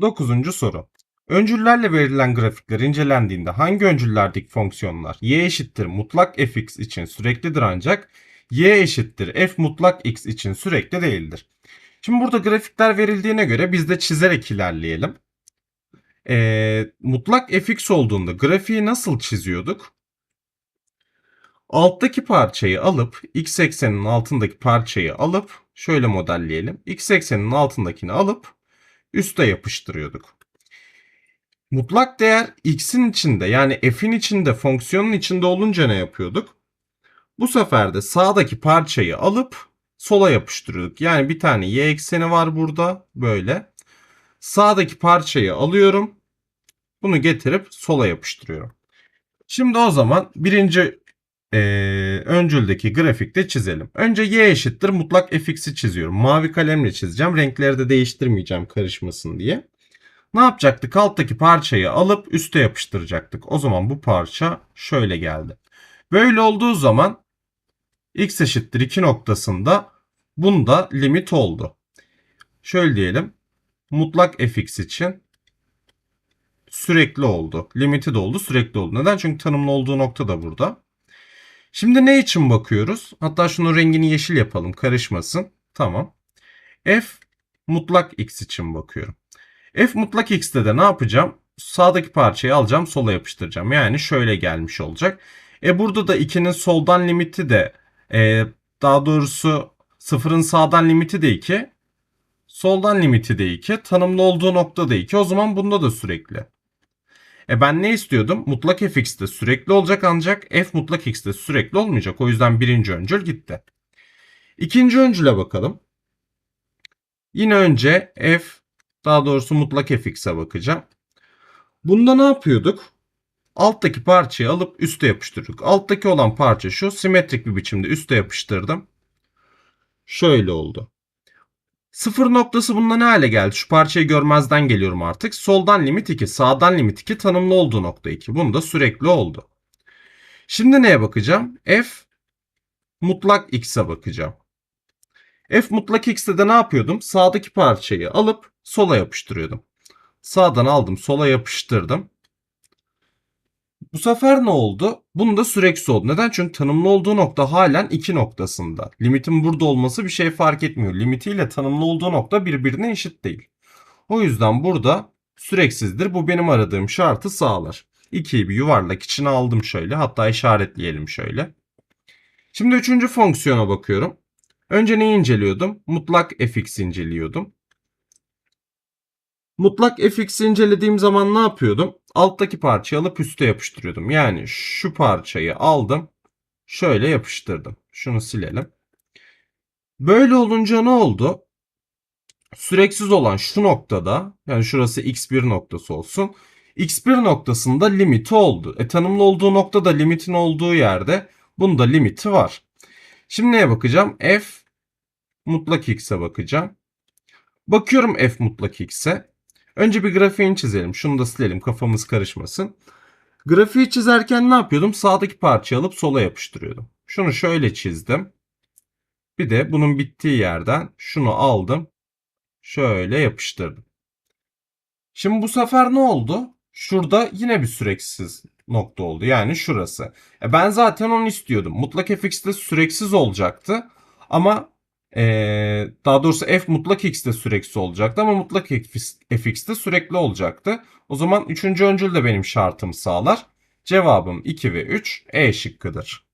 Dokuzuncu soru. Öncüllerle verilen grafikler incelendiğinde hangi öncüllerdeki fonksiyonlar y eşittir mutlak fx için süreklidir ancak y eşittir f mutlak x için sürekli değildir. Şimdi burada grafikler verildiğine göre biz de çizerek ilerleyelim. Ee, mutlak fx olduğunda grafiği nasıl çiziyorduk? Alttaki parçayı alıp x ekseninin altındaki parçayı alıp şöyle modelleyelim. x ekseninin altındakini alıp üste yapıştırıyorduk. Mutlak değer x'in içinde yani f'in içinde fonksiyonun içinde olunca ne yapıyorduk? Bu sefer de sağdaki parçayı alıp sola yapıştırıyorduk. Yani bir tane y ekseni var burada böyle. Sağdaki parçayı alıyorum. Bunu getirip sola yapıştırıyorum. Şimdi o zaman birinci e, öncüldeki grafikte çizelim. Önce y eşittir mutlak fx'i çiziyorum. Mavi kalemle çizeceğim. Renkleri de değiştirmeyeceğim karışmasın diye. Ne yapacaktık? Alttaki parçayı alıp üste yapıştıracaktık. O zaman bu parça şöyle geldi. Böyle olduğu zaman x eşittir 2 noktasında bunda limit oldu. Şöyle diyelim. Mutlak fx için sürekli oldu. Limiti de oldu, sürekli oldu. Neden? Çünkü tanımlı olduğu nokta da burada. Şimdi ne için bakıyoruz? Hatta şunun rengini yeşil yapalım, karışmasın. Tamam. f mutlak x için bakıyorum. f mutlak x'te de ne yapacağım? Sağdaki parçayı alacağım, sola yapıştıracağım. Yani şöyle gelmiş olacak. E burada da 2'nin soldan limiti de e, daha doğrusu sıfırın sağdan limiti de 2. Soldan limiti de 2. Tanımlı olduğu nokta da 2. O zaman bunda da sürekli. E ben ne istiyordum? Mutlak fx'te sürekli olacak ancak f mutlak x'te sürekli olmayacak. O yüzden birinci öncül gitti. İkinci öncüle bakalım. Yine önce f daha doğrusu mutlak fx'e bakacağım. Bunda ne yapıyorduk? Alttaki parçayı alıp üste yapıştırdık. Alttaki olan parça şu. Simetrik bir biçimde üste yapıştırdım. Şöyle oldu. Sıfır noktası bunda ne hale geldi? Şu parçayı görmezden geliyorum artık. Soldan limit 2, sağdan limit 2, tanımlı olduğu nokta 2. Bunda sürekli oldu. Şimdi neye bakacağım? F mutlak x'e bakacağım. F mutlak x'te de ne yapıyordum? Sağdaki parçayı alıp sola yapıştırıyordum. Sağdan aldım, sola yapıştırdım. Bu sefer ne oldu? Bunda süreksi oldu. Neden? Çünkü tanımlı olduğu nokta halen 2 noktasında. Limitin burada olması bir şey fark etmiyor. Limitiyle tanımlı olduğu nokta birbirine eşit değil. O yüzden burada süreksizdir. Bu benim aradığım şartı sağlar. 2'yi bir yuvarlak içine aldım şöyle. Hatta işaretleyelim şöyle. Şimdi üçüncü fonksiyona bakıyorum. Önce neyi inceliyordum? Mutlak fx inceliyordum. Mutlak fx incelediğim zaman ne yapıyordum? Alttaki parçayı alıp üste yapıştırıyordum. Yani şu parçayı aldım. Şöyle yapıştırdım. Şunu silelim. Böyle olunca ne oldu? Süreksiz olan şu noktada yani şurası x1 noktası olsun. x1 noktasında limiti oldu. E tanımlı olduğu noktada limitin olduğu yerde bunda limiti var. Şimdi neye bakacağım? f mutlak x'e bakacağım. Bakıyorum f mutlak x'e. Önce bir grafiğini çizelim. Şunu da silelim kafamız karışmasın. Grafiği çizerken ne yapıyordum? Sağdaki parçayı alıp sola yapıştırıyordum. Şunu şöyle çizdim. Bir de bunun bittiği yerden şunu aldım. Şöyle yapıştırdım. Şimdi bu sefer ne oldu? Şurada yine bir süreksiz nokta oldu. Yani şurası. E ben zaten onu istiyordum. Mutlak fx'te süreksiz olacaktı. Ama ee, daha doğrusu f mutlak x'te süreksiz olacaktı ama mutlak fx'te sürekli olacaktı. O zaman üçüncü öncül de benim şartımı sağlar. Cevabım 2 ve 3 E şıkkıdır.